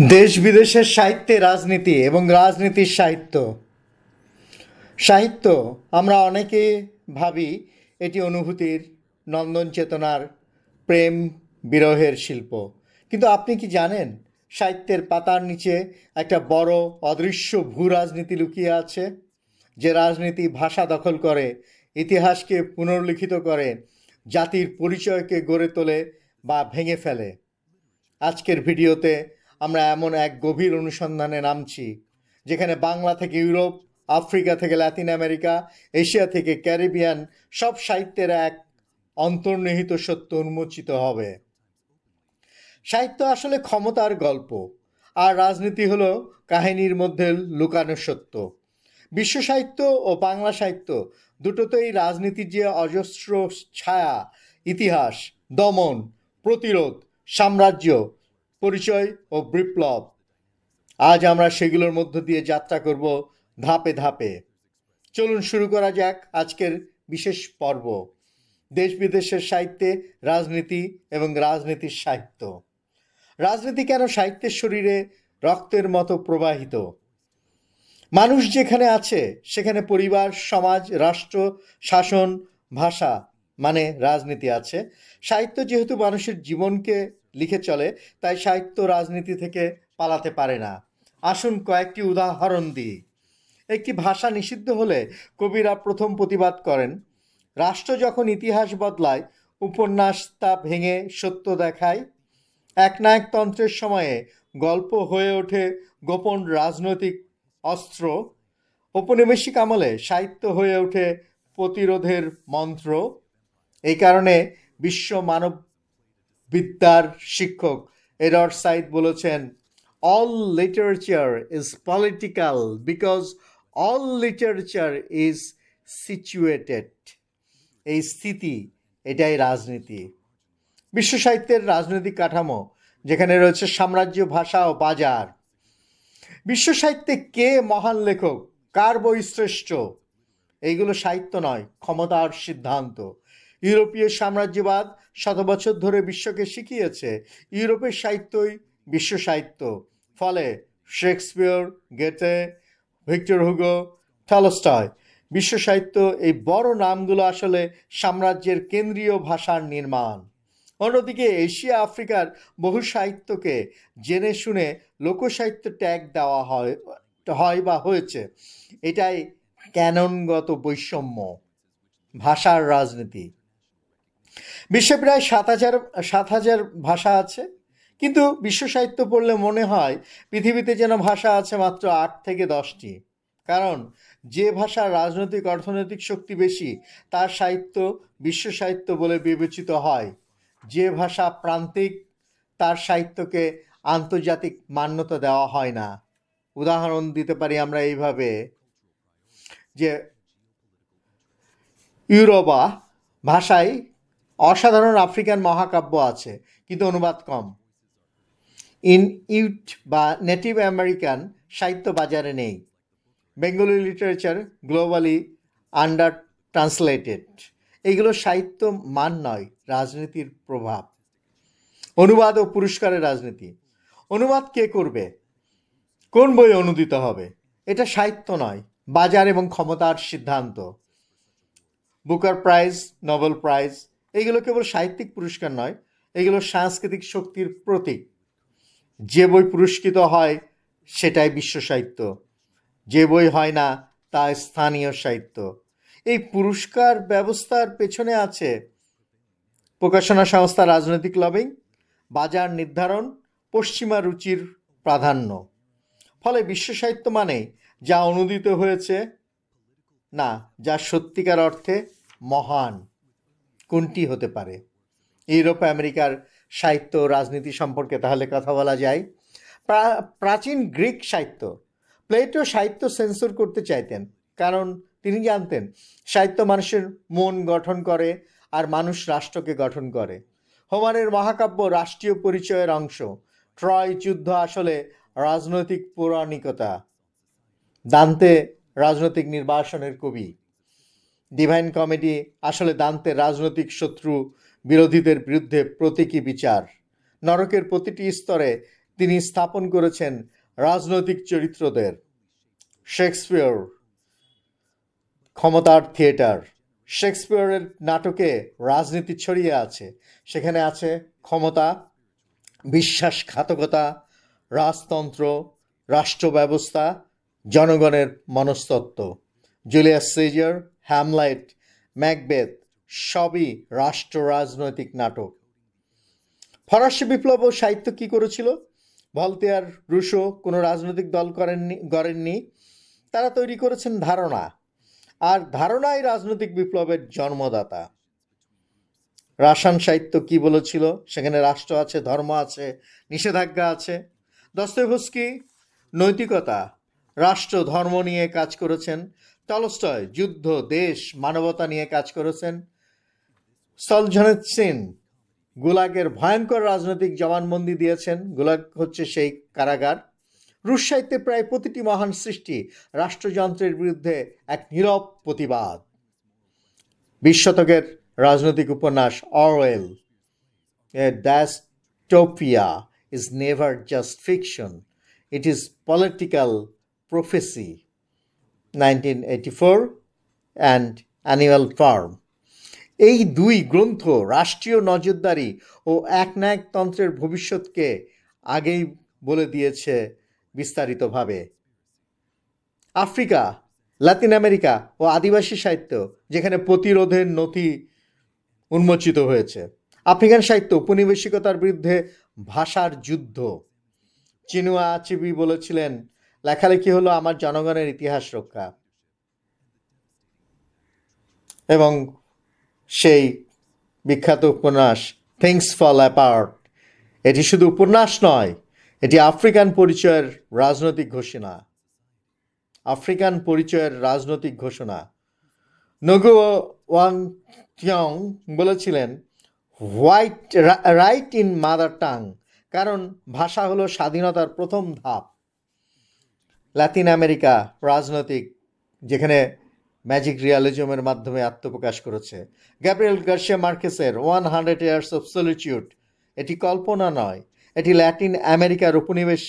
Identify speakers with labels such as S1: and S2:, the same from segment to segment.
S1: দেশ বিদেশের সাহিত্যে রাজনীতি এবং রাজনীতির সাহিত্য। সাহিত্য, আমরা অনেকে ভাবি এটি অনুভূতির নন্দন চেতনার প্রেম বিরহের শিল্প। কিন্তু আপনি কি জানেন, সাহিত্যের পাতার নিচে একটা বড় অদৃশ্য ভূ রাজনীতি লুকিয়ে আছে? যে রাজনীতি ভাষা দখল করে, ইতিহাসকে পুনর্লিখিত করে, জাতির পরিচয়কে গড়ে তোলে বা ভেঙে ফেলে। আজকের ভিডিওতে আমরা এমন এক গভীর অনুসন্ধানে নামছি, যেখানে বাংলা থেকে ইউরোপ, আফ্রিকা থেকে লাতিন আমেরিকা, এশিয়া থেকে ক্যারিবিয়ান, সব সাহিত্যের এক অন্তর্নিহিত সত্য উন্মোচিত হবে। সাহিত্য আসলে ক্ষমতার গল্প, আর রাজনীতি হলো কাহিনীর মধ্যে লুকানো সত্য। বিশ্ব সাহিত্য ও বাংলা সাহিত্য দুটোতেই রাজনীতির যে অজস্র ছায়া, ইতিহাস, দমন, প্রতিরোধ, সাম্রাজ্য পরিচয় ও বিপ্লব। আজ আমরা সেগুলোর মধ্য দিয়ে যাত্রা করব ধাপে ধাপে। চলুন শুরু করা যাক আজকের বিশেষ পর্ব। দেশ বিদেশের সাহিত্যে রাজনীতি এবং রাজনীতির সাহিত্য। রাজনীতি কেন সাহিত্যের শরীরে রক্তের মতো প্রবাহিত? মানুষ যেখানে আছে, সেখানে পরিবার, সমাজ, রাষ্ট্র, শাসন, ভাষা মানে রাজনীতি আছে। সাহিত্য যেহেতু মানুষের জীবনকে লিখে চলে, তাই সাহিত্য রাজনীতি থেকে পালাতে পারে না। আসুন কয়েকটি উদাহরণ দিই। একটি ভাষা নিষিদ্ধ হলে কবিরা প্রথম প্রতিবাদ করেন। রাষ্ট্র যখন ইতিহাস বদলায়, উপন্যাস তা ভেঙে সত্য দেখায়। একনায়কতন্ত্রের সময়ে গল্প হয়ে ওঠে গোপন রাজনৈতিক অস্ত্র। ঔপনিবেশিক আমলে সাহিত্য হয়ে ওঠে প্রতিরোধের মন্ত্র। এই কারণে বিশ্ব মানব বিদ্যার শিক্ষক এডর সাইদ বলেছেন all literature is political because all literature is situated এই স্থিতি এটাই রাজনীতি। বিশ্ব সাহিত্যের রাজনৈতিক কাঠামো, যেখানে রয়েছে সাম্রাজ্য, ভাষা ও বাজার। বিশ্ব সাহিত্যে কে মহান লেখক? কার বই শ্রেষ্ঠ? এইগুলো সাহিত্য নয়, ক্ষমতার সিদ্ধান্ত। ইউরোপীয় সাম্রাজ্যবাদ শত বছর ধরে বিশ্বকে শিখিয়েছে। ইউরোপের সাহিত্যই বিশ্ব সাহিত্য। ফলে শেক্সপিয়র, গেতে, ভিক্টর হুগো, টলস্টয় বিশ্ব সাহিত্য এই বড় নামগুলো আসলে সাম্রাজ্যের কেন্দ্রীয় ভাষার নির্মাণ। অন্যদিকে এশিয়া আফ্রিকার বহু সাহিত্যকে জেনে শুনে লোকসাহিত্য ট্যাগ দেওয়া হয় হয় বা হয়েছে। এটাই ক্যাননগত বৈষম্য। ভাষার রাজনীতি। বিশ্বে প্রায় সাত হাজার সাত হাজার ভাষা আছে। কিন্তু বিশ্ব সাহিত্য পড়লে মনে হয় পৃথিবীতে যেন ভাষা আছে মাত্র আট থেকে দশটি। কারণ যে ভাষার রাজনৈতিক, অর্থনৈতিক শক্তি বেশি, তার সাহিত্য বিশ্ব সাহিত্য বলে বিবেচিত হয়। যে ভাষা প্রান্তিক, তার সাহিত্যকে আন্তর্জাতিক মান্যতা দেওয়া হয় না। উদাহরণ দিতে পারি আমরা এইভাবে যে ইউরোবা ভাষায় অসাধারণ আফ্রিকান মহাকাব্য আছে, কিন্তু অনুবাদ কম। ইন ইউট বা নেটিভ আমেরিকান সাহিত্য বাজারে নেই। Bengali literature globally under translated. এইগুলো সাহিত্য মান নয়, রাজনীতির প্রভাব। অনুবাদ ও পুরস্কারের রাজনীতি। অনুবাদ কে করবে? কোন বই অনুদিত হবে? এটা সাহিত্য নয়, বাজার এবং ক্ষমতার সিদ্ধান্ত। বুকার প্রাইজ, নোবেল প্রাইজ এইগুলো কেবল সাহিত্যিক পুরস্কার নয় এগুলো সাংস্কৃতিক শক্তির প্রতীক। যে বই পুরস্কৃত হয়, সেটাই বিশ্ব সাহিত্য। যে বই হয় না, তা স্থানীয় সাহিত্য। এই পুরস্কার ব্যবস্থার পেছনে আছে প্রকাশনা সংস্থা রাজনৈতিক লবিং, বাজার নির্ধারণ, পশ্চিমা রুচির প্রাধান্য। ফলে বিশ্ব সাহিত্য মানে যা অনুদিত হয়েছে, না, যা সত্যিকার অর্থে মহান। কোনটি হতে পারে? ইউরোপ, আমেরিকার সাহিত্য, রাজনীতি সম্পর্কে তাহলে কথা বলা যায়। প্রাচীন গ্রিক সাহিত্য। প্লেটো সাহিত্য সেন্সর করতে চাইতেন, কারণ তিনি জানতেন সাহিত্য মানুষের মন গঠন করে আর মানুষ রাষ্ট্রকে গঠন করে। হোমারের মহাকাব্য রাষ্ট্রীয় পরিচয়ের অংশ। ট্রয় যুদ্ধ আসলে রাজনৈতিক পৌরাণিকতা। দান্তে রাজনৈতিক নির্বাসনের কবি। ডিভাইন কমেডি আসলে দান্তের রাজনৈতিক শত্রু বিরোধীদের বিরুদ্ধে প্রতীকী বিচার। নরকের প্রতিটি স্তরে তিনি স্থাপন করেছেন রাজনৈতিক চরিত্রদের। শেক্সপিয়র ক্ষমতার থিয়েটার। শেক্সপিয়রের নাটকে রাজনীতি ছড়িয়ে আছে। সেখানে আছে ক্ষমতা, বিশ্বাসঘাতকতা, রাজতন্ত্র রাষ্ট্র ব্যবস্থা জনগণের মনস্তত্ত্ব। জুলিয়াস সিজার হ্যামলাইট ম্যাকবেথ সবই রাষ্ট্র রাজনৈতিক নাটক। ফরাসি বিপ্লব ও সাহিত্য কি করেছিল? ভলতেয়ার, রুশো কোনো রাজনৈতিক দল করেননি, গড়েননি। তারা তৈরি করেছেন ধারণা। আর ধারণাই রাজনৈতিক বিপ্লবের জন্মদাতা। রাসায়ন সাহিত্য কি বলেছিল? সেখানে রাষ্ট্র আছে, ধর্ম আছে, নিষেধাজ্ঞা আছে। দস্তভস্কি নৈতিকতা। রাষ্ট্র ধর্ম নিয়ে কাজ করেছেন। টলস্টয়, যুদ্ধ, দেশ, মানবতা নিয়ে কাজ করেছেন সলঝনেৎসিন গুলাগের ভয়ঙ্কর রাজনৈতিক জবানবন্দি দিয়েছেন। গুলাগ হচ্ছে সেই কারাগার। রুশ সাহিত্যে প্রায় প্রতিটি মহান সৃষ্টি রাষ্ট্রযন্ত্রের বিরুদ্ধে এক নীরব প্রতিবাদ। বিশ শতকের রাজনৈতিক উপন্যাস Orwell, a dystopia is never just fiction, it is political prophecy. Nineteen eighty four and Animal Farm এই দুই গ্রন্থ রাষ্ট্রীয় নজরদারি ও একনায়কতন্ত্রের ভবিষ্যৎকে আগেই বলে দিয়েছে বিস্তারিতভাবে। আফ্রিকা, লাতিন আমেরিকা ও আদিবাসী সাহিত্য যেখানে প্রতিরোধের নথি উন্মোচিত হয়েছে। আফ্রিকান সাহিত্য উপনিবেশিকতার বিরুদ্ধে ভাষার যুদ্ধ। চিনুয়া আচিবি বলেছিলেন লেখালেখি হলো আমার জনগণের ইতিহাস রক্ষা। এবং সেই বিখ্যাত উপন্যাস থিংস ফল অ্যাপার্ট এটি শুধু উপন্যাস নয়, এটি আফ্রিকান পরিচয়ের রাজনৈতিক ঘোষণা। আফ্রিকান পরিচয়ের রাজনৈতিক ঘোষণা। নগু ওয়াং টিয়ং বলেছিলেন white write in mother tongue কারণ ভাষা হলো স্বাধীনতার প্রথম ধাপ। লাতিন আমেরিকা রাজনৈতিক, যেখানে ম্যাজিক রিয়ালিজমের মাধ্যমে আত্মপ্রকাশ করেছে। Gabriel Garcia মার্কেসের one hundred years of solitude এটি কল্পনা নয়, এটি ল্যাটিন আমেরিকার উপনিবেশ,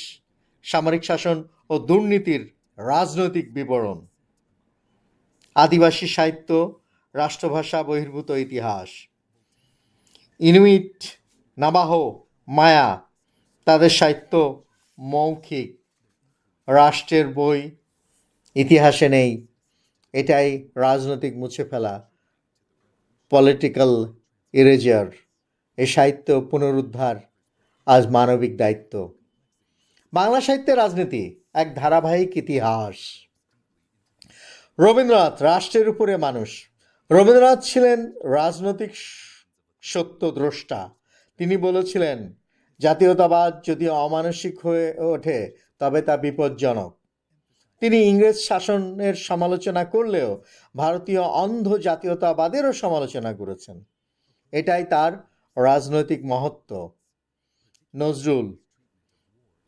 S1: সামরিক শাসন ও দুর্নীতির রাজনৈতিক বিবরণ। আদিবাসী সাহিত্য, রাষ্ট্রভাষা বহির্ভূত ইতিহাস। ইনুইট নাবাহ মায়া তাদের সাহিত্য মৌখিক। রাষ্ট্রের বই ইতিহাসে নেই। এটাই রাজনৈতিক মুছে ফেলা পলিটিক্যাল ইরেজার এ সাহিত্য পুনরুদ্ধার আজ মানবিক দায়িত্ব। বাংলা সাহিত্যের রাজনীতি এক ধারাবাহিক ইতিহাস। রবীন্দ্রনাথ রাষ্ট্রের উপরে মানুষ। রবীন্দ্রনাথ ছিলেন রাজনৈতিক সত্যদ্রষ্টা তিনি বলেছিলেন, জাতীয়তাবাদ যদি অমানসিক হয়ে ওঠে তবে তা বিপজ্জনক। তিনি ইংরেজ শাসনের সমালোচনা করলেও ভারতীয় অন্ধ জাতীয়তাবাদেরও সমালোচনা করেছেন। এটাই তার রাজনৈতিক মহত্ব। নজরুল,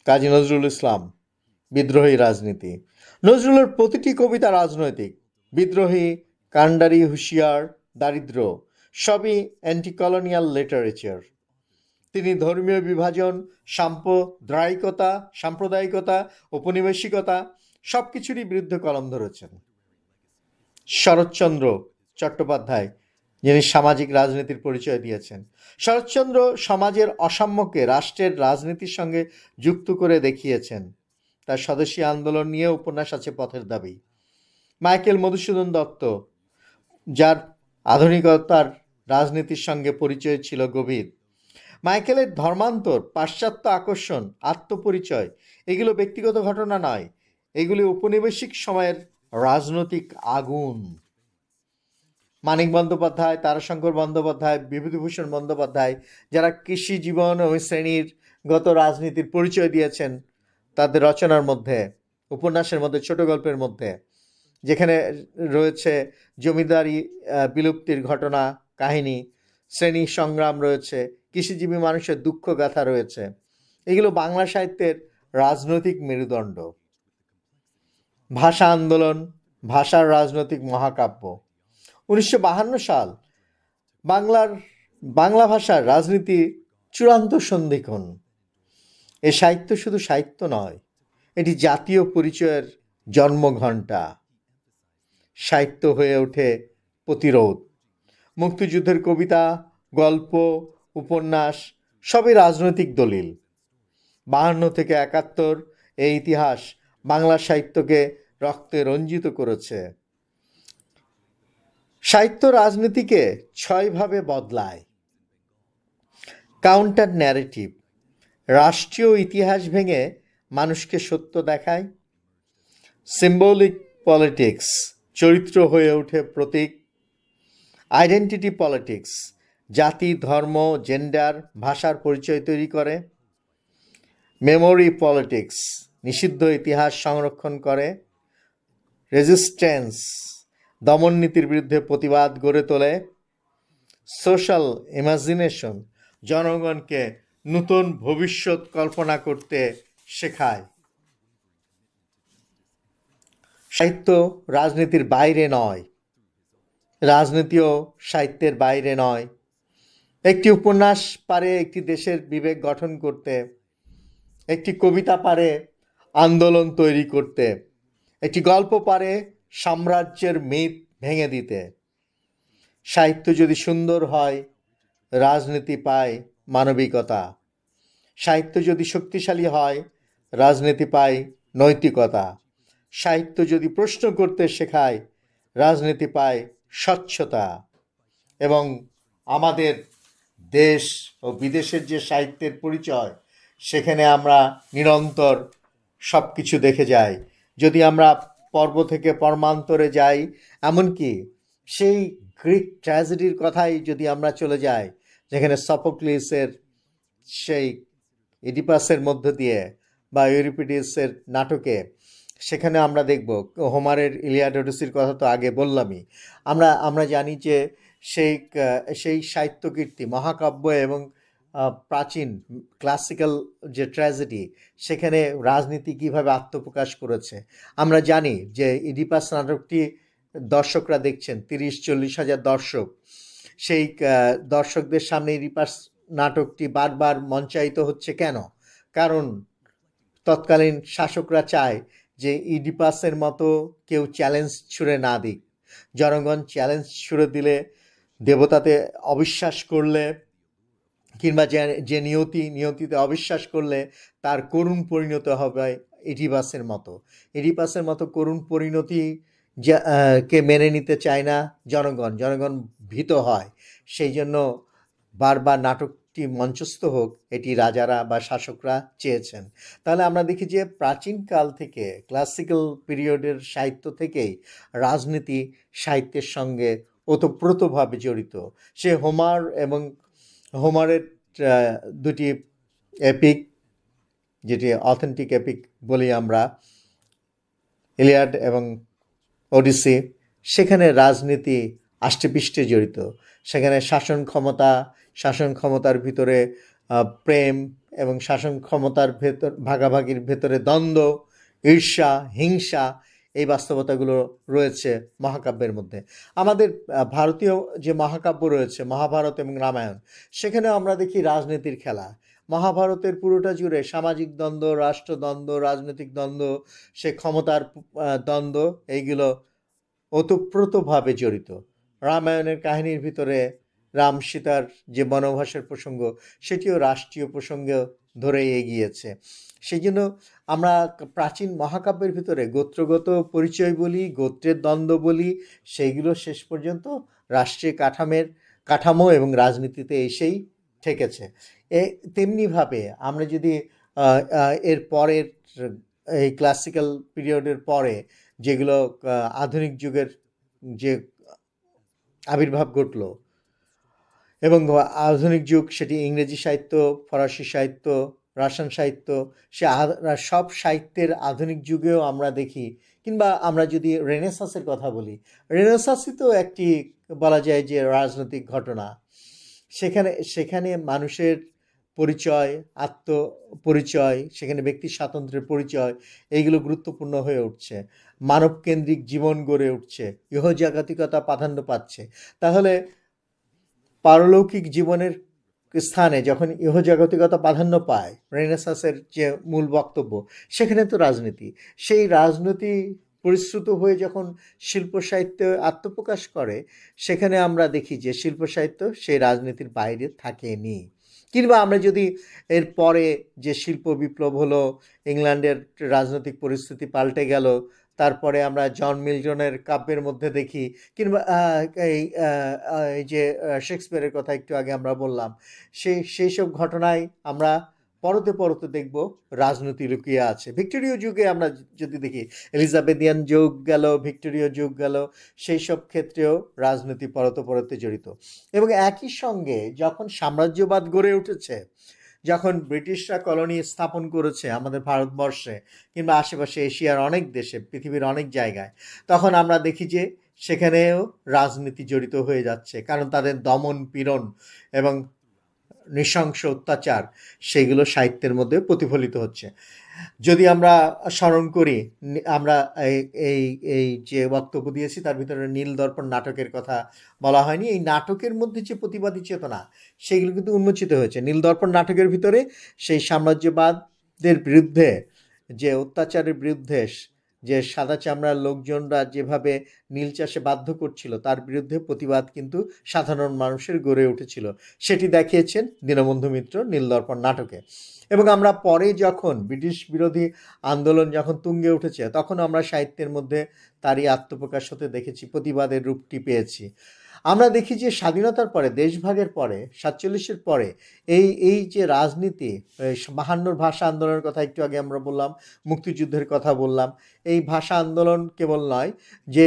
S1: কাজী নজরুল ইসলাম, বিদ্রোহী রাজনীতি। নজরুলের প্রতিটি কবিতা রাজনৈতিক। বিদ্রোহী কান্ডারি হুঁশিয়ার দারিদ্র সবই অ্যান্টি কলোনিয়াল লিটারেচার তিনি ধর্মীয় বিভাজন, সাম্প্রদায়িকতা সাম্প্রদায়িকতা, ঔপনিবেশিকতা সব কিছুরই বিরুদ্ধে কলম ধরেছেন। শরৎচন্দ্র চট্টোপাধ্যায়, যিনি সামাজিক রাজনীতির পরিচয় দিয়েছেন। শরৎচন্দ্র সমাজের অসাম্যকে রাষ্ট্রের রাজনীতির সঙ্গে যুক্ত করে দেখিয়েছেন। তার স্বদেশী আন্দোলন নিয়ে উপন্যাস আছে পথের দাবি। মাইকেল মধুসূদন দত্ত, যার আধুনিকতার রাজনীতির সঙ্গে পরিচয় ছিল গভীর মাইকেলের ধর্মান্তর, পাশ্চাত্য আকর্ষণ, আত্মপরিচয়, এগুলো ব্যক্তিগত ঘটনা নয়। এগুলি উপনিবেশিক সময়ের রাজনৈতিক আগুন। মানিক বন্দ্যোপাধ্যায়, তারাশঙ্কর বন্দ্যোপাধ্যায়, বিভূতিভূষণ বন্দ্যোপাধ্যায়, যারা কৃষি জীবন ও শ্রেণির গত রাজনীতির পরিচয় দিয়েছেন তাদের রচনার মধ্যে, উপন্যাসের মধ্যে, ছোট গল্পের মধ্যে। যেখানে রয়েছে জমিদারি বিলুপ্তির ঘটনা, কাহিনী, শ্রেণি সংগ্রাম রয়েছে কৃষিজীবী মানুষের দুঃখ গাথা রয়েছে। এগুলো বাংলা সাহিত্যের রাজনৈতিক মেরুদণ্ড। ভাষা আন্দোলন, ভাষার রাজনৈতিক মহাকাব্য। উনিশশো সাল বাংলার, বাংলা ভাষার রাজনীতি চূড়ান্ত সন্ধিক্ষণ। এ সাহিত্য শুধু সাহিত্য নয়, এটি জাতীয় পরিচয়ের জন্মঘণ্টা। সাহিত্য হয়ে ওঠে প্রতিরোধ। মুক্তিযুদ্ধের কবিতা, গল্প উপন্যাস, সবই রাজনৈতিক দলিল। বাহান্ন থেকে একাত্তর এই ইতিহাস বাংলা সাহিত্যকে রক্তে রঞ্জিত করেছে। সাহিত্য রাজনীতিকে ছয়ভাবে বদলায়। কাউন্টার ন্যারেটিভ রাষ্ট্রীয় ইতিহাস ভেঙে মানুষকে সত্য দেখায়। সিম্বলিক পলিটিক্স চরিত্র হয়ে ওঠে প্রতীক। আইডেন্টিটি পলিটিক্স জাতি, ধর্ম জেন্ডার ভাষার পরিচয় তৈরি করে মেমোরি পলিটিক্স নিষিদ্ধ ইতিহাস সংরক্ষণ করে রেজিস্ট্যান্স দমননীতির বিরুদ্ধে প্রতিবাদ গড়ে তোলে সোশ্যাল ইমাজিনেশন জনগণকে নতুন ভবিষ্যৎ কল্পনা করতে শেখায়। সাহিত্য রাজনীতির বাইরে নয়। রাজনীতিও সাহিত্যের বাইরে নয়। একটি উপন্যাস পারে একটি দেশের বিবেক গঠন করতে, একটি কবিতা পারে আন্দোলন তৈরি করতে, একটি গল্প পারে সাম্রাজ্যের মিথ ভেঙে দিতে। সাহিত্য যদি সুন্দর হয়, রাজনীতি পায় মানবিকতা। সাহিত্য যদি শক্তিশালী হয়, রাজনীতি পায় নৈতিকতা। সাহিত্য যদি প্রশ্ন করতে শেখায়, রাজনীতি পায় স্বচ্ছতা। এবং আমাদের দেশ ও বিদেশের যে সাহিত্যের পরিচয়, সেখানে আমরা নিরন্তর সব কিছু দেখে যাই। যদি আমরা পর্ব থেকে পর্মান্তরে যাই, এমনকি সেই গ্রিক ট্র্যাজেডির কথাই যদি আমরা চলে যাই, যেখানে সফোক্লিসের সেই ইডিপাসের মধ্য দিয়ে বা ইউরিপিডিসের নাটকে, সেখানে আমরা দেখব, হোমারের ইলিয়াড ওডিসির কথা তো আগে বললামই। আমরা আমরা জানি যে সেই সেই সাহিত্য কীর্তি মহাকাব্য এবং প্রাচীন ক্লাসিক্যাল যে ট্র্যাজেডি সেখানে রাজনীতি কীভাবে আত্মপ্রকাশ করেছে। আমরা জানি যে ইডিপাস নাটকটি দর্শকরা দেখছেন, তিরিশ, চল্লিশ হাজার দর্শক। সেই দর্শকদের সামনে ইডিপাস নাটকটি বারবার মঞ্চায়িত হচ্ছে কেন? কারণ তৎকালীন শাসকরা চায় যে ইডিপাসের মতো কেউ চ্যালেঞ্জ ছুড়ে না দিক। জনগণ চ্যালেঞ্জ ছুড়ে দিলে দেবতাতে অবিশ্বাস করলে কিংবা যে যে নিয়তি, নিয়তিতে অবিশ্বাস করলে তার করুণ পরিণত হবে ইডিপাসের মতো। ইডিপাসের মতো করুণ পরিণতি কে মেনে নিতে চায় না জনগণ জনগণ ভীত হয়। সেই জন্য বারবার নাটকটি মঞ্চস্থ হোক এটি রাজারা বা শাসকরা চেয়েছেন। তাহলে আমরা দেখি যে প্রাচীনকাল থেকে ক্লাসিক্যাল পিরিয়ডের সাহিত্য থেকেই রাজনীতি সাহিত্যের সঙ্গে ওতপ্রোতভাবে জড়িত। সে হোমার এবং হোমারের দুটি এপিক, যেটি অথেন্টিক এপিক বলি আমরা, ইলিয়াড এবং ওডিসি, সেখানে রাজনীতি আষ্টেপৃষ্টে জড়িত। সেখানে শাসন ক্ষমতা, শাসন ক্ষমতার ভিতরে প্রেম এবং শাসন ক্ষমতার ভেতর, ভাগাভাগির ভেতরে দ্বন্দ্ব, ঈর্ষা, হিংসা এই বাস্তবতাগুলো রয়েছে মহাকাব্যের মধ্যে। আমাদের ভারতীয় যে মহাকাব্য রয়েছে, মহাভারত এবং রামায়ণ, সেখানেও আমরা দেখি রাজনীতির খেলা। মহাভারতের পুরোটা জুড়ে সামাজিক দ্বন্দ্ব রাষ্ট্রদ্বন্দ্ব রাজনৈতিক দ্বন্দ্ব, সে ক্ষমতার দ্বন্দ্ব, এইগুলো ওতপ্রোতভাবে জড়িত। রামায়ণের কাহিনীর ভিতরে রাম সীতার যে বনবাসের প্রসঙ্গ, সেটিও রাষ্ট্রীয় প্রসঙ্গে ধরে এগিয়েছে। সেই জন্য আমরা প্রাচীন মহাকাব্যের ভিতরে গোত্রগত পরিচয় বলি, গোত্রের দ্বন্দ্ব বলি, সেইগুলো শেষ পর্যন্ত রাষ্ট্রীয় কাঠামের কাঠামো এবং রাজনীতিতে এসেই ঠেকেছে। এ তেমনিভাবে আমরা যদি এর পরের এই ক্লাসিক্যাল পিরিয়ডের পরে যেগুলো আধুনিক যুগের যে আবির্ভাব ঘটলো এবং আধুনিক যুগ, সেটি ইংরেজি সাহিত্য, ফরাসি সাহিত্য, রাশিয়ান সাহিত্য, সে সব সাহিত্যের আধুনিক যুগেও আমরা দেখি। কিংবা আমরা যদি রেনেসাসের কথা বলি, রেনেসাসই তো একটি বলা যায় যে রাজনৈতিক ঘটনা। সেখানে সেখানে মানুষের পরিচয় আত্ম পরিচয় সেখানে ব্যক্তি স্বাতন্ত্র্যের পরিচয়, এইগুলো গুরুত্বপূর্ণ হয়ে উঠছে। মানবকেন্দ্রিক জীবন গড়ে উঠছে। ইহজাগতিকতা প্রাধান্য পাচ্ছে। তাহলে পারলৌকিক জীবনের স্থানে যখন ইহজাগতিকতা প্রাধান্য পায়, রেনেসাসের যে মূল বক্তব্য, সেখানে তো রাজনীতি। সেই রাজনীতি পরিশ্রুত হয়ে যখন শিল্প সাহিত্য আত্মপ্রকাশ করে, সেখানে আমরা দেখি যে শিল্প সাহিত্য সেই রাজনীতির বাইরে থাকেনি। কিংবা আমরা যদি এর পরে যে শিল্প বিপ্লব হলো, ইংল্যান্ডের রাজনৈতিক পরিস্থিতি পাল্টে গেল তারপরে আমরা জন মিল্টনের কাব্যের মধ্যে দেখি কিংবা এই যে শেক্সপিয়ারের কথা একটু আগে আমরা বললাম সেই সেই সব ঘটনায় আমরা পরতে পরতে দেখব রাজনীতি লুকিয়ে আছে। ভিক্টোরীয় যুগে আমরা যদি দেখি, এলিজাবেথিয়ান যুগ গেল, ভিক্টোরীয় যুগ গেল, সেই সব ক্ষেত্রেও রাজনীতি পরতে পরতে জড়িত। এবং একই সঙ্গে যখন সাম্রাজ্যবাদ গড়ে উঠেছে যখন ব্রিটিশরা কলোনি স্থাপন করেছে আমাদের ভারতবর্ষে কিংবা আশেপাশে এশিয়ার অনেক দেশে, পৃথিবীর অনেক জায়গায়, তখন আমরা দেখি যে সেখানেও রাজনীতি জড়িত হয়ে যাচ্ছে। কারণ তাদের দমন পীড়ন এবং নৃশংস অত্যাচার, সেগুলো সাহিত্যের মধ্যে প্রতিফলিত হচ্ছে। যদি আমরা স্মরণ করি, আমরা এই- এই যে বক্তব্য দিয়েছি, তার ভিতরে নীল দর্পণ নাটকের কথা বলা হয়নি। এই নাটকের মধ্যে যে প্রতিবাদী চেতনা সেগুলো কিন্তু উন্মোচিত হয়েছে। নীল দর্পণ নাটকের ভিতরে সেই সাম্রাজ্যবাদের বিরুদ্ধে, যে অত্যাচারের বিরুদ্ধে যে সাদা চামড়ার লোকজনরা যেভাবে নীল চাষে বাধ্য করছিল, তার বিরুদ্ধে প্রতিবাদ কিন্তু সাধারণ মানুষের গড়ে উঠেছিল। সেটি দেখিয়েছেন দীনবন্ধু মিত্র নীলদর্পণ নাটকে। এবং আমরা পরে যখন ব্রিটিশ বিরোধী আন্দোলন যখন তুঙ্গে উঠেছে, তখন আমরা সাহিত্যের মধ্যে তারই আত্মপ্রকাশ হতে দেখেছি, প্রতিবাদের রূপটি পেয়েছি। আমরা দেখি যে স্বাধীনতার পরে, দেশভাগের পরে, সাতচল্লিশের পরে এই এই যে রাজনীতি বাহান্নর ভাষা আন্দোলনের কথা একটু আগে আমরা বললাম, মুক্তিযুদ্ধের কথা বললাম, এই ভাষা আন্দোলন কেবল নয় যে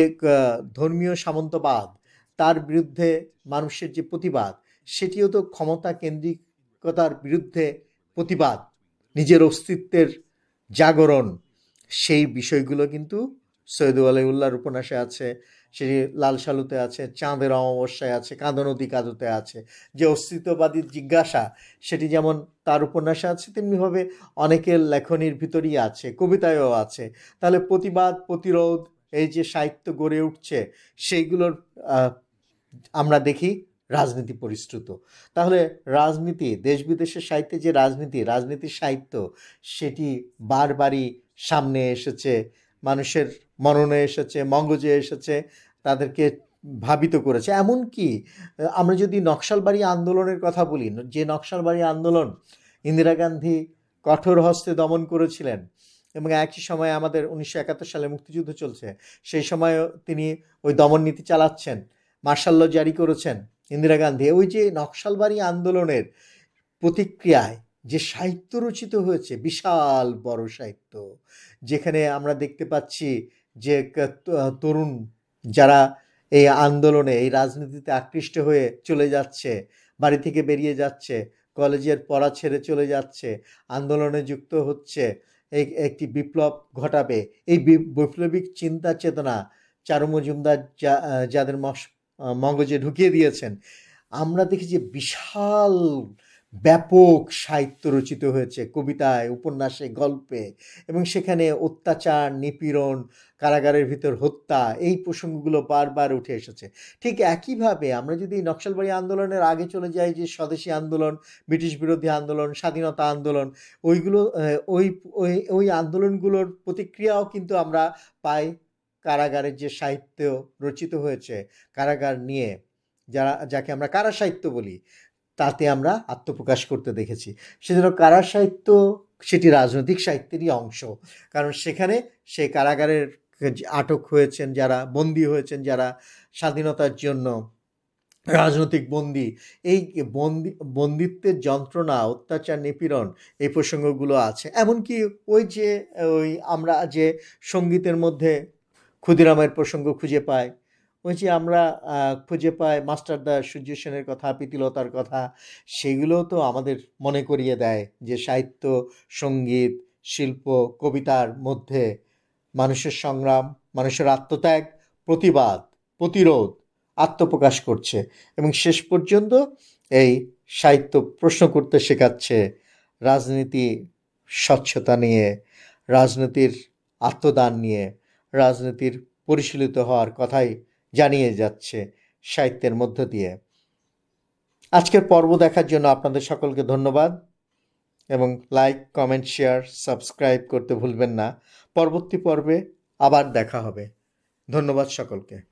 S1: ধর্মীয় সামন্তবাদ, তার বিরুদ্ধে মানুষের যে প্রতিবাদ, সেটিও তো ক্ষমতা কেন্দ্রিকতার বিরুদ্ধে প্রতিবাদ, নিজের অস্তিত্বের জাগরণ, সেই বিষয়গুলো কিন্তু সৈয়দ আলাইউল্লাহর উপন্যাসে আছে। সেটি লাল সালুতে আছে, চাঁদের অমাবস্যায় আছে কাঁদনদী কাদুতে আছে। যে অস্তিত্ববাদীর জিজ্ঞাসা, সেটি যেমন তার উপন্যাসে আছে, তেমনিভাবে অনেকের লেখনীর ভিতরেই আছে, কবিতায়ও আছে। তাহলে প্রতিবাদ, প্রতিরোধ, এই যে সাহিত্য গড়ে উঠছে, সেইগুলোর আমরা দেখি রাজনীতি পরিশ্রুত। তাহলে রাজনীতি দেশ বিদেশের সাহিত্যে যে রাজনীতি, রাজনীতির সাহিত্য, সেটি বারবারই সামনে এসেছে মানুষের মননে এসেছে মগজে এসেছে তাদেরকে ভাবিত করেছে। এমনকি আহ, আমরা যদি নকশালবাড়ি আন্দোলনের কথা বলি যে নকশালবাড়ি আন্দোলন ইন্দিরা গান্ধী কঠোর হস্তে দমন করেছিলেন এবং একই সময়ে আমাদের উনিশশো একাত্তর সালে মুক্তিযুদ্ধ চলছে সেই সময়ও তিনি ওই দমন নীতি চালাচ্ছেন মার্শাল্য জারি করেছেন ইন্দিরা গান্ধী। ওই যে নকশালবাড়ি আন্দোলনের প্রতিক্রিয়ায় যে সাহিত্য রচিত হয়েছে, বিশাল বড় সাহিত্য, যেখানে আমরা দেখতে পাচ্ছি যে তরুণ যারা এই আন্দোলনে, এই রাজনীতিতে আকৃষ্ট হয়ে চলে যাচ্ছে, বাড়ি থেকে বেরিয়ে যাচ্ছে, কলেজের পড়া ছেড়ে চলে যাচ্ছে, আন্দোলনে যুক্ত হচ্ছে এই একটি বিপ্লব ঘটাবে। এই বৈপ্লবিক চিন্তা চেতনা চারু মজুমদার যা, যাদের মগজে ঢুকিয়ে দিয়েছেন, আমরা দেখি যে বিশাল ব্যাপক সাহিত্য রচিত হয়েছে, কবিতায়, উপন্যাসে, গল্পে এবং সেখানে অত্যাচার, নিপীড়ন, কারাগারের ভিতর হত্যা এই প্রসঙ্গগুলো বারবার উঠে এসেছে। ঠিক একইভাবে আমরা যদি নকশালবাড়ি আন্দোলনের আগে চলে যাই যে স্বদেশী আন্দোলন, ব্রিটিশ বিরোধী আন্দোলন, স্বাধীনতা আন্দোলন, ওইগুলো ওই ওই ওই আন্দোলনগুলোর প্রতিক্রিয়াও কিন্তু আমরা পাই কারাগারের যে সাহিত্য রচিত হয়েছে, কারাগার নিয়ে, যারা, যাকে আমরা কারা সাহিত্য বলি। তাতে আমরা আত্মপ্রকাশ করতে দেখেছি। সেজন্য কারা সাহিত্য সেটি রাজনৈতিক সাহিত্যেরই অংশ। কারণ সেখানে সেই কারাগারের আটক হয়েছেন যারা, বন্দী হয়েছেন যারা, স্বাধীনতার জন্য রাজনৈতিক বন্দী। এই বন্দি, বন্দিত্বের যন্ত্রণা, অত্যাচার, নিপীড়ন এই প্রসঙ্গগুলো আছে। এমনকি ওই যে, ওই আমরা যে সঙ্গীতের মধ্যে ক্ষুদিরামের প্রসঙ্গ খুঁজে পাই ওই আমরা খুঁজে পাই মাস্টারদা সূর্য সেনের কথা, প্রীতিলতার কথা সেগুলো তো আমাদের মনে করিয়ে দেয় যে সাহিত্য, সংগীত, শিল্প, কবিতার মধ্যে মানুষের সংগ্রাম, মানুষের আত্মত্যাগ, প্রতিবাদ, প্রতিরোধ, আত্মপ্রকাশ করছে এবং শেষ পর্যন্ত এই সাহিত্য প্রশ্ন করতে শেখাচ্ছে রাজনীতি স্বচ্ছতা নিয়ে, রাজনীতির আত্মদান নিয়ে, রাজনীতির পরিশীলিত হওয়ার কথাই জানিয়ে যাচ্ছে সাহিত্যের মধ্য দিয়ে। আজকের পর্ব দেখার জন্য আপনাদের সকলকে ধন্যবাদ এবং লাইক কমেন্ট শেয়ার সাবস্ক্রাইব করতে ভুলবেন না। পরবর্তী পর্বে আবার দেখা হবে। ধন্যবাদ সকলকে।